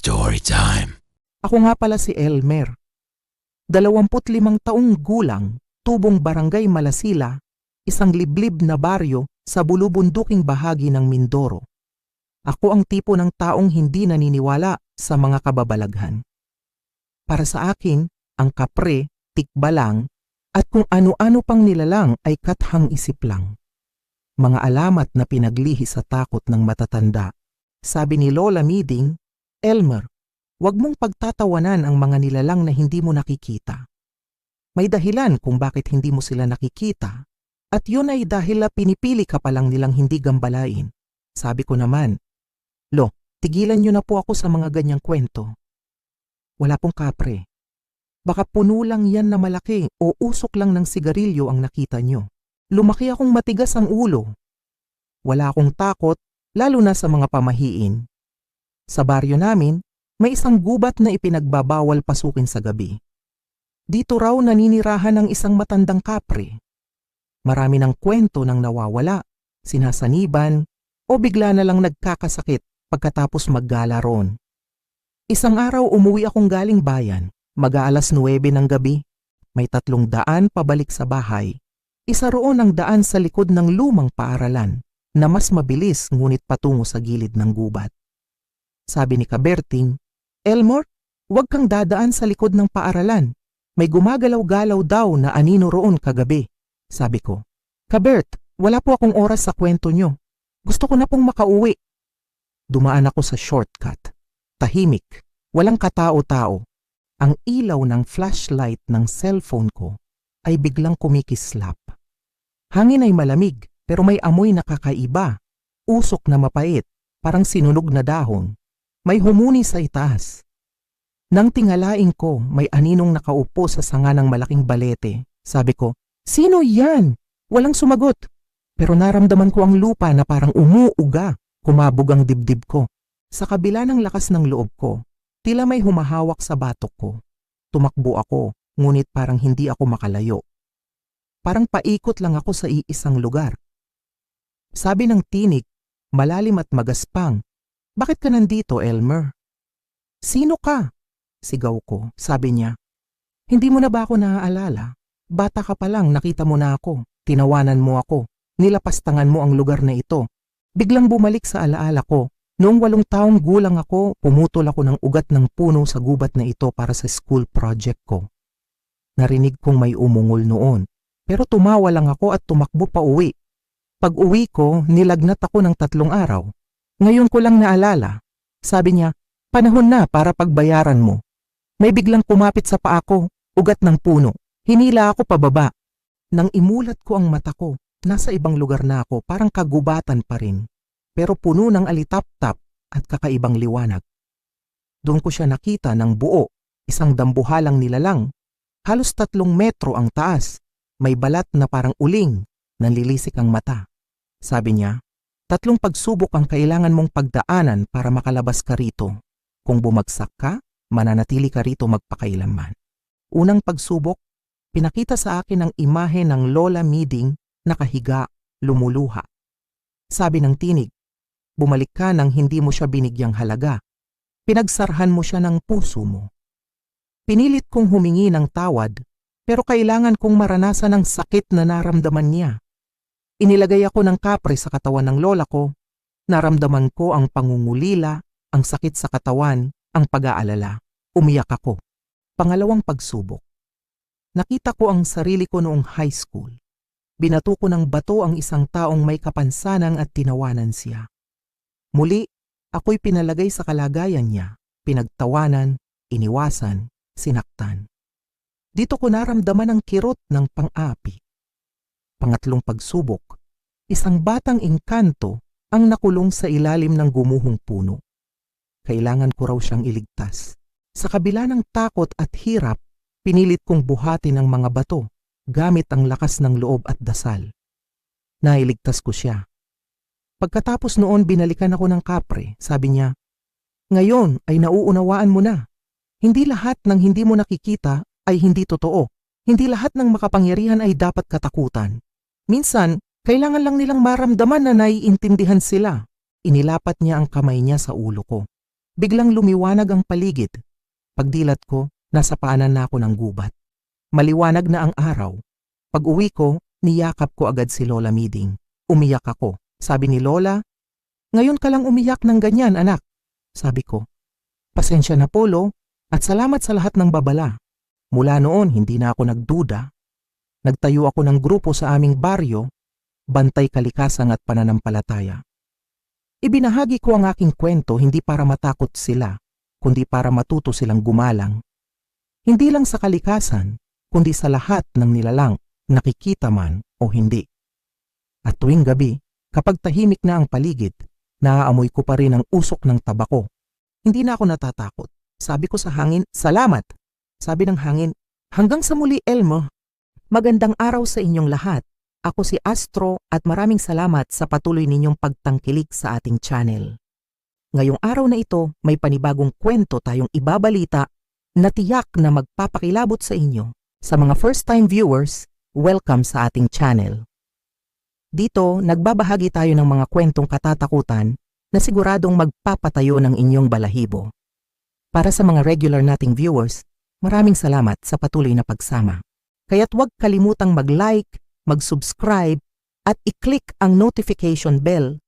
Story time. Ako nga pala si Elmer. 25 taong gulang, tubong barangay Malasila, isang liblib na baryo sa bulubunduking bahagi ng Mindoro. Ako ang tipo ng taong hindi naniniwala sa mga kababalaghan. Para sa akin, ang kapre, tikbalang, at kung ano-ano pang nilalang ay kathang isip lang. Mga alamat na pinaglihi sa takot ng matatanda. Sabi ni Lola Meading, Elmer, Huwag mong pagtatawanan ang mga nilalang na hindi mo nakikita. May dahilan kung bakit hindi mo sila nakikita. At yun ay dahil na pinipili ka palang nilang hindi gambalain. Sabi ko naman, Lo, tigilan niyo na po ako sa mga ganyang kwento. Wala pong kapre. Baka puno lang yan na malaki o usok lang ng sigarilyo ang nakita niyo. Lumaki akong matigas ang ulo. Wala akong takot, lalo na sa mga pamahiin. Sa baryo namin, may isang gubat na ipinagbabawal pasukin sa gabi. Dito raw naninirahan ng isang matandang kapre. Marami ng kwento ng nawawala, sinasaniban, o bigla na lang nagkakasakit pagkatapos maggala ron. Isang araw umuwi akong galing bayan, mag-aalas 9 ng gabi. May tatlong daan pabalik sa bahay. Isa roon ang daan sa likod ng lumang paaralan na mas mabilis ngunit patungo sa gilid ng gubat. Sabi ni Kaberting, Elmore, huwag kang dadaan sa likod ng paaralan. May gumagalaw-galaw daw na anino roon kagabi. Sabi ko, Kabert, wala po akong oras sa kwento nyo. Gusto ko na pong makauwi. Dumaan ako sa shortcut. Tahimik, walang katao-tao. Ang ilaw ng flashlight ng cellphone ko ay biglang kumikislap. Hangin ay malamig pero may amoy na kakaiba. Usok na mapait, parang sinunog na dahon. May humuni sa itaas. Nang tingalain ko, may aninong nakaupo sa sanga ng malaking balete. Sabi ko, Sino yan? Walang sumagot. Pero naramdaman ko ang lupa na parang umuuga. Kumabog ang dibdib ko. Sa kabila ng lakas ng loob ko, tila may humahawak sa batok ko. Tumakbo ako, ngunit parang hindi ako makalayo. Parang paikot lang ako sa iisang lugar. Sabi ng tinig, malalim at magaspang, bakit ka nandito, Elmer? Sino ka? Sigaw ko, sabi niya. Hindi mo na ba ako naaalala? Bata ka pa lang, nakita mo na ako. Tinawanan mo ako. Nilapastangan mo ang lugar na ito. Biglang bumalik sa alaala ko. Noong walong taong gulang ako, pumutol ako ng ugat ng puno sa gubat na ito para sa school project ko. Narinig kong may umungol noon. Pero tumawa lang ako at tumakbo pa uwi. Pag uwi ko, nilagnat ako ng tatlong araw. Ngayon ko lang naalala. Sabi niya, panahon na para pagbayaran mo. May biglang kumapit sa paa ko, ugat ng puno. Hinila ako pababa. Nang imulat ko ang mata ko, nasa ibang lugar na ako, parang kagubatan pa rin. Pero puno ng alitap-tap at kakaibang liwanag. Doon ko siya nakita ng buo, isang dambuhalang nilalang. Halos tatlong metro ang taas. May balat na parang uling, nanlilisik ang mata. Sabi niya, Tatlong pagsubok ang kailangan mong pagdaanan para makalabas ka rito. Kung bumagsak ka, mananatili ka rito magpakailanman. Unang pagsubok, pinakita sa akin ang imahe ng Lola Meading nakahiga, lumuluha. Sabi ng tinig, bumalik ka nang hindi mo siya binigyang halaga. Pinagsarhan mo siya ng puso mo. Pinilit kong humingi ng tawad, pero kailangan kong maranasan ang sakit na naramdaman niya. Inilagay ako ng kapre sa katawan ng lola ko. Naramdaman ko ang pangungulila, ang sakit sa katawan, ang pag-aalala. Umiyak ako. Pangalawang pagsubok. Nakita ko ang sarili ko noong high school. Binato ko ng bato ang isang taong may kapansanan at tinawanan siya. Muli, ako'y pinalagay sa kalagayan niya, pinagtawanan, iniwasan, sinaktan. Dito ko naramdaman ang kirot ng pang-api. Pangatlong pagsubok, isang batang engkanto ang nakulong sa ilalim ng gumuhong puno. Kailangan ko raw siyang iligtas. Sa kabila ng takot at hirap, pinilit kong buhatin ang mga bato gamit ang lakas ng loob at dasal. Nailigtas ko siya. Pagkatapos noon binalikan ako ng kapre, sabi niya, Ngayon ay nauunawaan mo na. Hindi lahat ng hindi mo nakikita ay hindi totoo. Hindi lahat ng makapangyarihan ay dapat katakutan. Minsan, kailangan lang nilang maramdaman na naiintindihan sila. Inilapat niya ang kamay niya sa ulo ko. Biglang lumiwanag ang paligid. Pagdilat ko, nasa paanan na ako ng gubat. Maliwanag na ang araw. Pag uwi ko, niyakap ko agad si Lola Miding. Umiyak ako. Sabi ni Lola, Ngayon ka lang umiyak ng ganyan, anak. Sabi ko, Pasensya na po, Lo, at salamat sa lahat ng babala. Mula noon, hindi na ako nagduda. Nagtayo ako ng grupo sa aming baryo, bantay kalikasan at pananampalataya. Ibinahagi ko ang aking kwento hindi para matakot sila, kundi para matuto silang gumalang. Hindi lang sa kalikasan, kundi sa lahat ng nilalang, nakikita man o hindi. At tuwing gabi, kapag tahimik na ang paligid, naaamoy ko pa rin ang usok ng tabako. Hindi na ako natatakot. Sabi ko sa hangin, salamat. Sabi ng hangin, hanggang sa muli Elmo. Magandang araw sa inyong lahat. Ako si Astro at maraming salamat sa patuloy ninyong pagtangkilik sa ating channel. Ngayong araw na ito, may panibagong kwento tayong ibabalita na tiyak na magpapakilabot sa inyo. Sa mga first-time viewers, welcome sa ating channel. Dito, nagbabahagi tayo ng mga kwentong katatakutan na siguradong magpapatayo ng inyong balahibo. Para sa mga regular nating viewers, maraming salamat sa patuloy na pagsama. Kaya't huwag kalimutang mag-like, mag-subscribe, at i-click ang notification bell